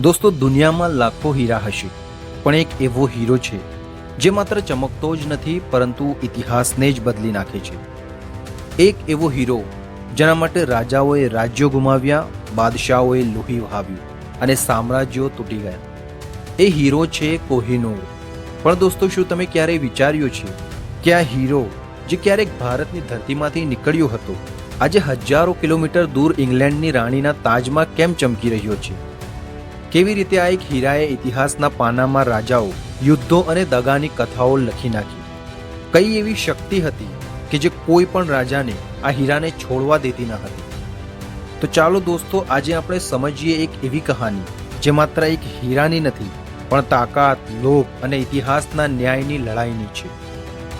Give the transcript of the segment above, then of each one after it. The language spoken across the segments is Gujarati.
દોસ્તો, દુનિયામાં લાખો હીરા હશે, પણ એક એવો હીરો છે, જે માત્ર ચમકતો જ નથી, પરંતુ ઇતિહાસને જ બદલી નાખે છે. એક એવો હીરો, જેના માટે રાજાઓએ રાજ્યો ગુમાવ્યા, બાદશાહોએ લોહી વહાવ્યું અને સામ્રાજ્યો તૂટી ગયા. એ હીરો છે કોહિનૂર. પણ દોસ્તો, શું તમે ક્યારેય વિચાર્યું છે કે આ હીરો, જે ક્યારેક ભારતની ધરતીમાંથી નીકળ્યો હતો, આજે હજારો કિલોમીટર દૂર ઇંગ્લેન્ડની રાણીના તાજમાં કેમ ચમકી રહ્યો છે? કેવી રીતે આ એક હીરાએ ઇતિહાસના પાનામાં રાજાઓ, યુદ્ધો અને દગાની કથાઓ લખી નાખી? કઈ એવી શક્તિ હતી કે જે કોઈ પણ રાજાને આ હીરાને છોડવા દેતી ન હતી? તો ચાલો દોસ્તો, આજે આપણે સમજીએ એક એવી કહાની, જે માત્ર એક હીરાની નથી, પણ તાકાત, લોભ અને ઇતિહાસના ન્યાયની લડાઈની છે.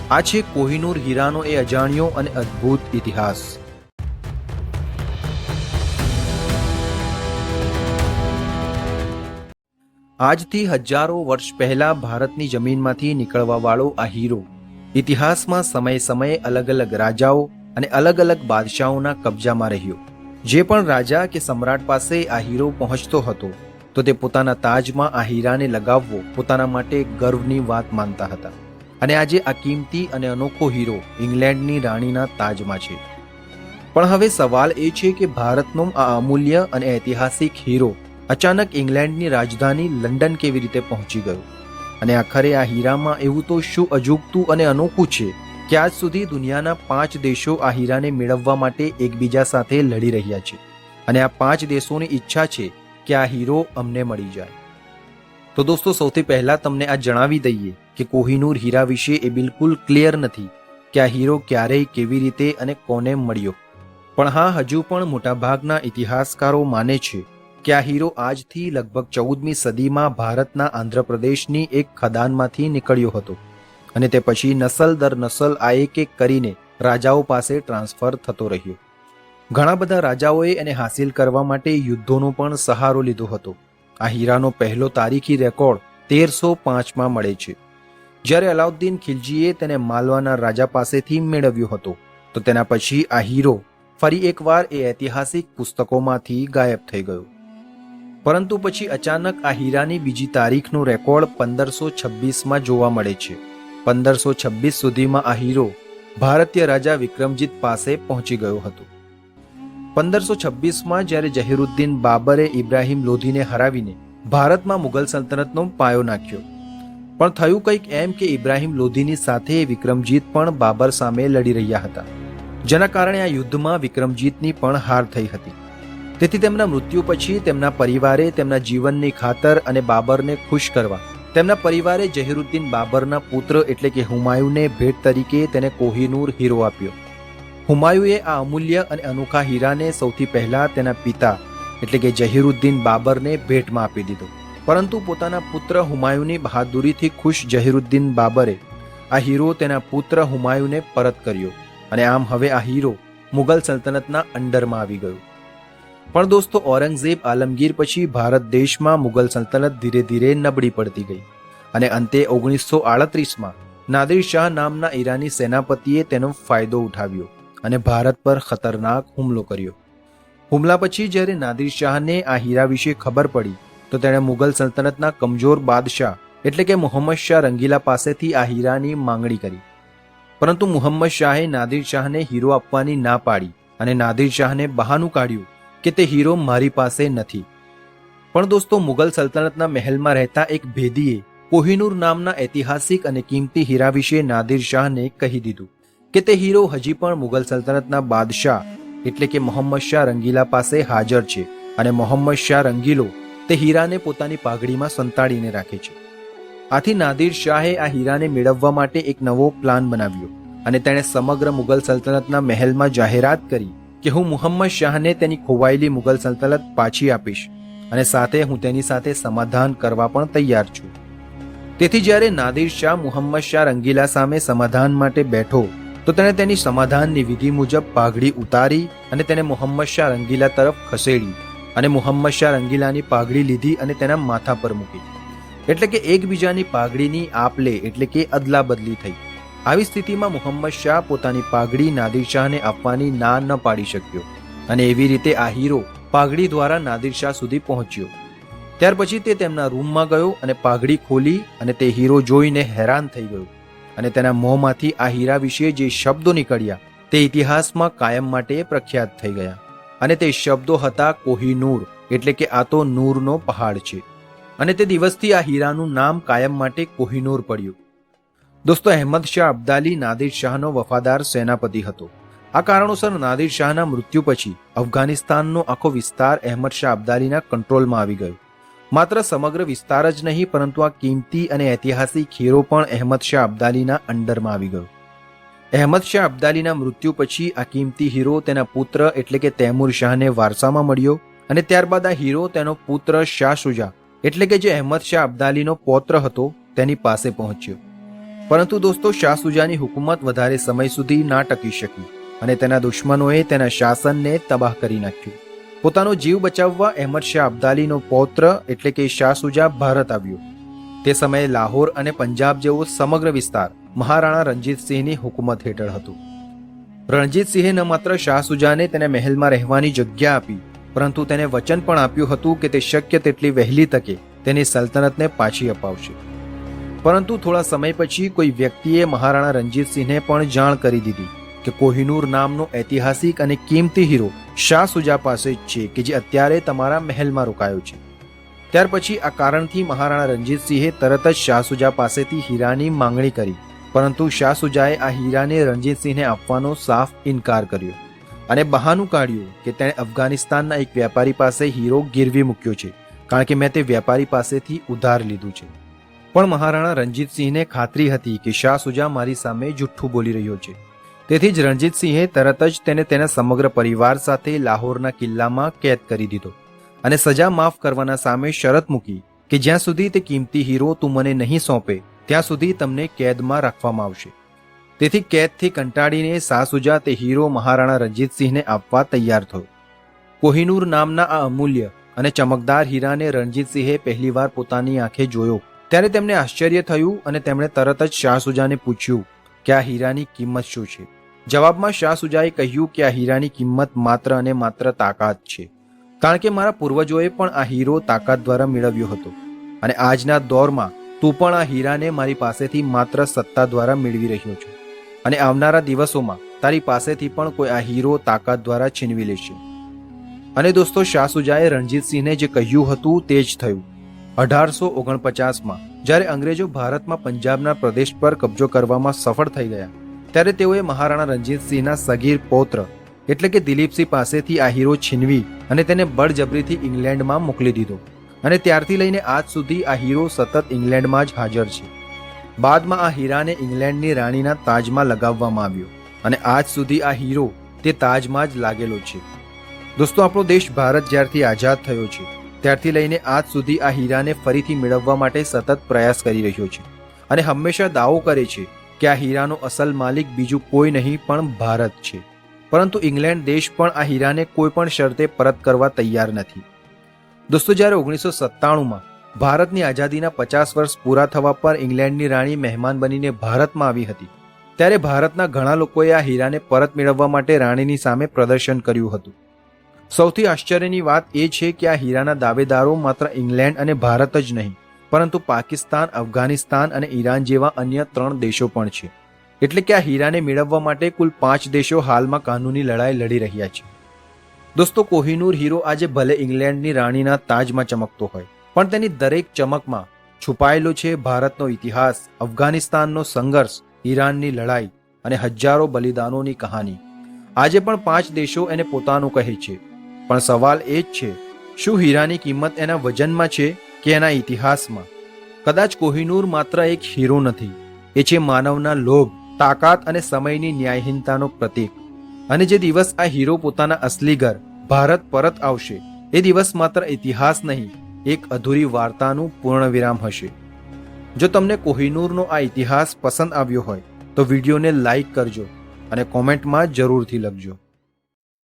આ છે કોહિનૂર હીરાનો એ અજાણ્યો અને અદ્ભુત ઇતિહાસ. આજથી હજારો વર્ષ પહેલા ભારતની જમીનમાંથી નીકળવાવાળો આ હીરો ઇતિહાસમાં સમયે સમયે અલગ અલગ રાજાઓ અને અલગ અલગ બાદશાહોના કબજામાં રહ્યો. જે પણ રાજા કે સમ્રાટ પાસે આ હીરો પહોંચતો હતો, તો તે પોતાના તાજમાં આ હીરાને લગાવવો પોતાના માટે ગર્વની વાત માનતા હતા. અને આજે આ કિંમતી અને અનોખો હીરો ઇંગ્લેન્ડની રાણીના તાજમાં છે. પણ હવે સવાલ એ છે કે ભારતનો આ અમૂલ્ય અને ઐતિહાસિક હીરો અચાનક ઇંગ્લેન્ડની રાજધાની લંડન કેવી રીતે પહોંચી ગયું? અને આખરે આ હીરામાં એવું તો શું અજુગતું અને અનોખું છે કે આજ સુધી દુનિયાના પાંચ દેશો આ હીરાને મેળવવા માટે એકબીજા સાથે લડી રહ્યા છે. અને આ પાંચ દેશોની ઈચ્છા છે કે આ હીરો અમને મળી જાય. તો દોસ્તો, સૌથી પહેલા તમને આ જણાવી દઈએ કે કોહિનૂર હીરા વિશે એ બિલકુલ ક્લિયર નથી કે આ હીરો ક્યારેય કેવી રીતે અને કોને મળ્યો. પણ હા, હજુ પણ મોટાભાગના ઇતિહાસકારો માને છે કે આ હીરો આજથી લગભગ ચૌદમી સદીમાં ભારતના આંધ્રપ્રદેશની એક ખદાનમાંથી નીકળ્યો હતો અને તે પછી નસલ દર નસલ આ એક એક કરીને રાજાઓ પાસે ટ્રાન્સફર થતો રહ્યો ઘણા બધા રાજાઓએ એને હાસિલ કરવા માટે યુદ્ધોનો પણ સહારો લીધો હતો આ હીરાનો પહેલો તારીખી રેકોર્ડ તેરસો પાંચમાં મળે છે જ્યારે અલાઉદ્દીન ખિલજીએ તેને માલવાના રાજા પાસેથી મેળવ્યો હતો તો તેના પછી આ હીરો ફરી એકવાર એ ઐતિહાસિક પુસ્તકોમાંથી ગાયબ થઈ ગયો પરંતુ પછી અચાનક આ હીરાની બીજી તારીખનો રેકોર્ડ પંદરસો છવ્વીસમાં જોવા મળે છે. પંદરસો છવ્વીસ સુધીમાં આ હીરો ભારતીય રાજા વિક્રમજીત પાસે પહોંચી ગયો હતો. પંદરસો છવ્વીસમાં જ્યારે જહીરુદ્દીન બાબરે ઇબ્રાહિમ લોધીને હરાવીને ભારતમાં મુગલ સલ્તનતનો પાયો નાખ્યો. પણ થયું કંઈક એમ કે ઇબ્રાહિમ લોધીની સાથે વિક્રમજીત પણ બાબર સામે લડી રહ્યા હતા. જેના કારણે આ યુદ્ધમાં વિક્રમજીતની પણ હાર થઈ હતી. તેથી તેમના મૃત્યુ પછી તેમના પરિવારે તેમના જીવનની ખાતર અને બાબરને ખુશ કરવા, તેમના પરિવારે જહીરુદ્દીન બાબરના પુત્ર એટલે કે હુમાયુને ભેટ તરીકે તેને કોહિનૂર હીરો આપ્યો. હુમાયુએ આ અમૂલ્ય અને અનોખા હીરાને સૌથી પહેલા તેના પિતા એટલે કે જહીરુદ્દીન બાબરને ભેટમાં આપી દીધો. પરંતુ પોતાના પુત્ર હુમાયુની બહાદુરીથી ખુશ જહીરુદ્દીન બાબરે આ હીરો તેના પુત્ર હુમાયુને પરત કર્યો અને આમ હવે આ હીરો મુગલ સલ્તનતના અંડરમાં આવી ગયો. પણ દોસ્તો, ઔરંગઝેબ આલમગીર પછી ભારત દેશમાં મુગલ સલ્તનત ધીરે ધીરે નબળી પડતી ગઈ અને અંતે ઓગણીસો આડત્રીસમાં નાદિર શાહ નામના ઈરાની સેનાપતિએ તેનો ફાયદો ઉઠાવ્યો અને ભારત પર ખતરનાક હુમલો કર્યો. હુમલા પછી જ્યારે નાદિર શાહને આ હીરા વિશે ખબર પડી, તો તેણે મુગલ સલ્તનતના કમજોર બાદશાહ એટલે કે મોહમ્મદ શાહ રંગીલા પાસેથી આ હીરાની માંગણી કરી. પરંતુ મુહમ્મદ શાહે નાદિર શાહને હીરો આપવાની ના પાડી અને નાદિર શાહને બહાનું કાઢ્યું કે તે હીરો મારી પાસે નથી. પણ દોસ્તો, મુગલ સલ્તનતના મહેલમાં રહેતા એક ભેદીએ કોહિનૂર નામના ઐતિહાસિક અને કિંમતી હીરા વિશે નાદિર શાહને કહી દીધું કે તે હીરો હજી પણ મુગલ સલ્તનતના બાદશાહ એટલે કે મોહમ્મદ શાહ રંગીલા પાસે હાજર છે અને મોહમ્મદ શાહ રંગીલો તે હીરાને પોતાની પાઘડીમાં સંતાડીને રાખે છે. આથી નાદિર શાહે આ હીરાને મેળવવા માટે એક નવો પ્લાન બનાવ્યો અને તેણે સમગ્ર મુગલ સલ્તનતના મહેલમાં જાહેરાત કરી કે હું મુહમ્મદ શાહને તેની ખોવાયેલી મુગલ સલ્તનત પાછી આપીશ અને સાથે હું તેની સાથે સમાધાન કરવા પણ તૈયાર છું. તેથી જ્યારે નાદિર શાહ મુહમ્મદ શાહ રંગીલા સામે સમાધાન માટે બેઠો, તો તેણે તેની સમાધાનની વિધિ મુજબ પાઘડી ઉતારી અને તેને મોહમ્મદ શાહ રંગીલા તરફ ખસેડી અને મુહમ્મદ શાહ રંગીલાની પાઘડી લીધી અને તેના માથા પર મૂકી. એટલે કે એકબીજાની પાઘડીની આપલે એટલે કે અદલા બદલી થઈ. આવી સ્થિતિમાં મુહમ્મદ શાહ પોતાની પાઘડી નાદિર શાહને આપવાની ના ન પાડી શક્યો અને એવી રીતે આ હીરો પાઘડી દ્વારા નાદિર શાહ સુધી પહોંચ્યો. ત્યાર પછી તે તેમના રૂમમાં ગયો અને પાઘડી ખોલી અને તે હીરો જોઈને હેરાન થઈ ગયો અને તેના મોંમાંથી આ હીરા વિશે જે શબ્દો નીકળ્યા તે ઇતિહાસમાં કાયમ માટે પ્રખ્યાત થઈ ગયા અને તે શબ્દો હતા કોહિનૂર એટલે કે આ તો નૂરનો પહાડ છે. અને તે દિવસથી આ હીરાનું નામ કાયમ માટે કોહિનૂર પડ્યું. દોસ્તો, અહેમદ શાહ અબ્દાલી નાદિર શાહનો વફાદાર સેનાપતિ હતો. આ કારણોસર નાદિર શાહના મૃત્યુ પછી અફઘાનિસ્તાનનો આખો વિસ્તાર અહેમદ શાહ અબ્દાલીના કંટ્રોલમાં આવી ગયો. માત્ર સમગ્ર વિસ્તાર જ નહીં, પરંતુ આ કિંમતી અને ઐતિહાસિક ખીરો પણ અહેમદ શાહ અબ્દાલીના અંડરમાં આવી ગયો. અહેમદ શાહ અબ્દાલીના મૃત્યુ પછી આ કિંમતી હીરો તેના પુત્ર એટલે કે તૈમુર શાહને વારસામાં મળ્યો અને ત્યારબાદ આ હીરો તેનો પુત્ર શાહ શુજા એટલે કે જે અહેમદ શાહ અબ્દાલીનો પૌત્ર હતો તેની પાસે પહોંચ્યો. પરંતુ દોસ્તો, શાહ સુજાની હુકુમત વધારે સમય સુધી ના ટકી શકી અને તેના દુશ્મનોએ તેના શાસનને તબાહ કરી નાખ્યું. પોતાનો જીવ બચાવવા અહેમદ શાહ અબ્દાલીનો પૌત્ર એટલે કે શાહ સુજા ભારત આવ્યો. તે સમયે લાહોર અને પંજાબ જેવો સમગ્ર વિસ્તાર મહારાણા રણજીતસિંહની હુકુમત હેઠળ હતું. રણજીતસિંહે ન માત્ર શાહ સુજાને તેને મહેલમાં રહેવાની જગ્યા આપી, પરંતુ તેને વચન પણ આપ્યું હતું કે તે શક્ય તેટલી વહેલી તકે તેની સલ્તનતને પાછી અપાવશે. પરંતુ થોડા સમય પછી કોઈ વ્યક્તિએ મહારાણા રણજીતસિંહને પણ જાણ કરી દીધી કે કોહિનૂર નામનો ઐતિહાસિક અને કિંમતી હીરો શાહ સુજા પાસે જ છે કે જે અત્યારે તમારા મહેલમાં રોકાયો છે. ત્યાર પછી આ કારણથી મહારાણા રણજીતસિંહે તરત જ શાહ સુજા પાસેથી હીરાની માંગણી કરી, પરંતુ શાહ સુજાએ આ હીરાને રણજીતસિંહને આપવાનો સાફ ઇનકાર કર્યો અને બહાનું કાઢ્યું કે તેણે અફઘાનિસ્તાનના એક વેપારી પાસે હીરો ગીરવી મૂક્યો છે, કારણ કે મેં તે વેપારી પાસેથી ઉધાર લીધું છે. પણ મહારાણા રણજીતસિંહને ખાતરી હતી કે શાહ સુજા મારી સામે જુઠ્ઠું બોલી રહ્યો છે. તેથી જ રણજીતસિંહે તરત જ તેને તેના સમગ્ર પરિવાર સાથે લાહોરના કિલ્લામાં કેદ કરી દીધો અને સજા માફ કરવાના સામે શરત મૂકી કે જ્યાં સુધી તે કિંમતી હીરો તું મને નહીં સોંપે, ત્યાં સુધી તમને કેદમાં રાખવામાં આવશે. તેથી કેદથી કંટાળીને સાસુજા તે હીરો મહારાણા રણજીતસિંહને આપવા તૈયાર થયો. કોહિનૂર નામના આ અમૂલ્ય અને ચમકદાર હીરાને રણજીતસિંહે પહેલીવાર પોતાની આંખે જોયો ત્યારે તેમને આશ્ચર્ય થયું અને તેમણે તરત જ શાહ સુજાને પૂછ્યું કે આ હીરાની કિંમત શું છે? જવાબમાં શાહ સુજાએ કહ્યું કે આ હીરાની કિંમત માત્ર અને માત્ર તાકાત છે. કારણ કે મારા પૂર્વજોએ પણ આ હીરો તાકાત દ્વારા મેળવ્યો હતો. અને આજના દોરમાં તું પણ આ હીરાને મારી પાસેથી માત્ર સત્તા દ્વારા મેળવી રહ્યો છો. અને આવનારા દિવસોમાં તારી પાસેથી પણ કોઈ આ હીરો તાકાત દ્વારા છીનવી લેશે. અને દોસ્તો, શાહ સુજાએ રણજીતસિંહને જે કહ્યું હતું તે જ થયું. અઢારસો ઓગણપચાસમાં, જ્યારે અંગ્રેજો ભારતમાં પંજાબના પ્રદેશ પર કબજો કરવામાં સફળ થઈ ગયા, ત્યારે તેઓએ મહારાણા રણજીતસિંહના સગીર પૌત્ર, એટલે કે દિલીપસિંહ પાસેથી આ હીરો છીનવી અને તેને બળજબરીથી ઇંગ્લેન્ડમાં મોકલી દીધો. અને ત્યારથી લઈને આજ સુધી આ હીરો સતત ઇંગ્લેન્ડમાં જ હાજર છે. બાદમાં આ હીરાને ઇંગ્લેન્ડની રાણીના તાજમાં લગાવવામાં આવ્યો અને આજ સુધી આ હીરો તે તાજમાં જ લાગેલો છે. દોસ્તો, આપણો દેશ ભારત જ્યારથી આઝાદ થયો છે. ત્યારથી લઈને આજ સુધી આ હીરાને ફરીથી મેળવવા માટે સતત પ્રયાસ કરી રહ્યો છે અને હંમેશા દાવો કરે છે કે આ હીરાનો અસલ માલિક બીજું કોઈ નહીં, પણ ભારત છે. પરંતુ ઇંગ્લેન્ડ દેશ પણ આ હીરાને કોઈ પણ શરતે પરત કરવા તૈયાર નથી. દોસ્તો, જ્યારે ઓગણીસો સત્તાણુંમાં ભારતની આઝાદીના પચાસ વર્ષ પૂરા થવા પર ઇંગ્લેન્ડની રાણી મહેમાન બનીને ભારતમાં આવી હતી, ત્યારે ભારતના ઘણા લોકોએ આ હીરાને પરત મેળવવા માટે રાણીની સામે પ્રદર્શન કર્યું હતું. સૌથી આશ્ચર્યની વાત એ છે કે આ હીરાના દાવેદારો માત્ર ઇંગ્લેન્ડ અને ભારત જ નહીં, પરંતુ પાકિસ્તાન, અફઘાનિસ્તાન અને ઈરાન જેવા અન્ય ત્રણ દેશો પણ છે. એટલે કે આ હીરાને મેળવવા માટે કુલ પાંચ દેશો હાલમાં કાનૂની લડાઈ લડી રહ્યા છે. દોસ્તો, કોહિનૂર હીરો આજે ભલે ઇંગ્લેન્ડની રાણીના તાજમાં ચમકતો હોય, પણ તેની દરેક ચમકમાં છુપાયેલો છે ભારતનો ઇતિહાસ, અફઘાનિસ્તાનનો સંઘર્ષ, ઈરાનની લડાઈ અને હજારો બલિદાનોની કહાની. આજે પણ પાંચ દેશો એને પોતાનું કહે છે. પણ સવાલ એ જ છે, શું હીરાની કિંમત એના વજનમાં છે કે એના ઇતિહાસમાં? કદાચ કોહિનૂર માત્ર એક હીરો નથી, એ છે માનવના લોભ, તાકાત અને સમયની ન્યાયહીનતાનો પ્રતીક. અને જે દિવસ આ હીરો પોતાના અસલી ઘર, ભારત પરત આવશે, એ દિવસ માત્ર ઇતિહાસ નહીં, એક અધૂરી વાર્તાનું પૂર્ણ વિરામ હશે. જો તમને કોહિનૂરનો આ ઇતિહાસ પસંદ આવ્યો હોય, તો વિડીયોને લાઈક કરજો અને કોમેન્ટમાં જરૂરથી લખજો.